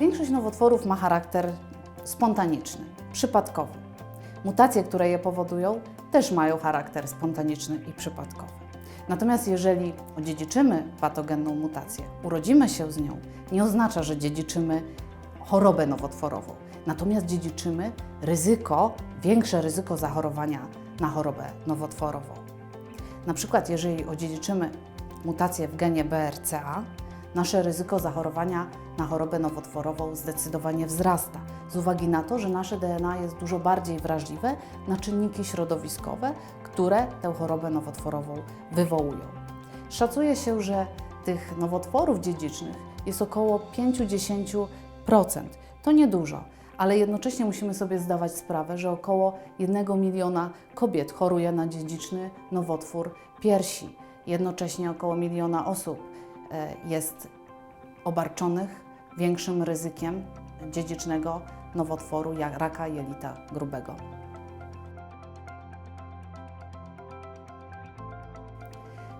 Większość nowotworów ma charakter spontaniczny, przypadkowy. Mutacje, które je powodują, też mają charakter spontaniczny i przypadkowy. Natomiast jeżeli odziedziczymy patogenną mutację, urodzimy się z nią, nie oznacza, że dziedziczymy chorobę nowotworową. Natomiast dziedziczymy ryzyko, większe ryzyko zachorowania na chorobę nowotworową. Na przykład, jeżeli odziedziczymy mutację w genie BRCA, nasze ryzyko zachorowania na chorobę nowotworową zdecydowanie wzrasta, z uwagi na to, że nasze DNA jest dużo bardziej wrażliwe na czynniki środowiskowe, które tę chorobę nowotworową wywołują. Szacuje się, że tych nowotworów dziedzicznych jest około 5-10%. To niedużo, ale jednocześnie musimy sobie zdawać sprawę, że około 1 miliona kobiet choruje na dziedziczny nowotwór piersi. Jednocześnie około miliona osób jest obarczonych większym ryzykiem dziedzicznego nowotworu jak raka jelita grubego.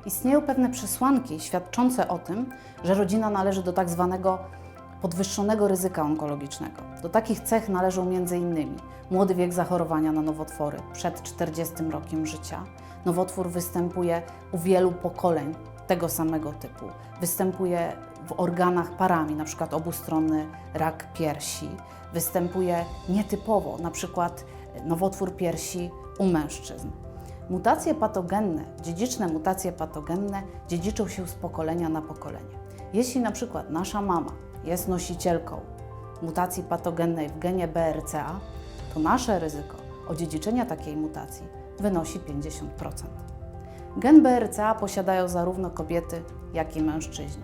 Istnieją pewne przesłanki świadczące o tym, że rodzina należy do tak zwanego podwyższonego ryzyka onkologicznego. Do takich cech należą m.in. młody wiek zachorowania na nowotwory przed 40 rokiem życia. Nowotwór występuje u wielu pokoleń tego samego typu. Występuje w organach parami, np. obustronny rak piersi. Występuje nietypowo, np. nowotwór piersi u mężczyzn. Mutacje patogenne, dziedziczne mutacje patogenne dziedziczą się z pokolenia na pokolenie. Jeśli na przykład nasza mama jest nosicielką mutacji patogennej w genie BRCA, to nasze ryzyko odziedziczenia takiej mutacji wynosi 50%. Gen BRCA posiadają zarówno kobiety, jak i mężczyźni.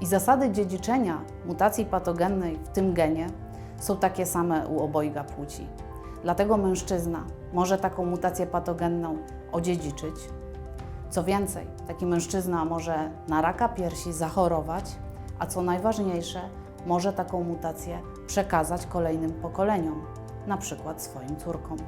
I zasady dziedziczenia mutacji patogennej w tym genie są takie same u obojga płci. Dlatego mężczyzna może taką mutację patogenną odziedziczyć. Co więcej, taki mężczyzna może na raka piersi zachorować, a co najważniejsze, może taką mutację przekazać kolejnym pokoleniom, na przykład swoim córkom.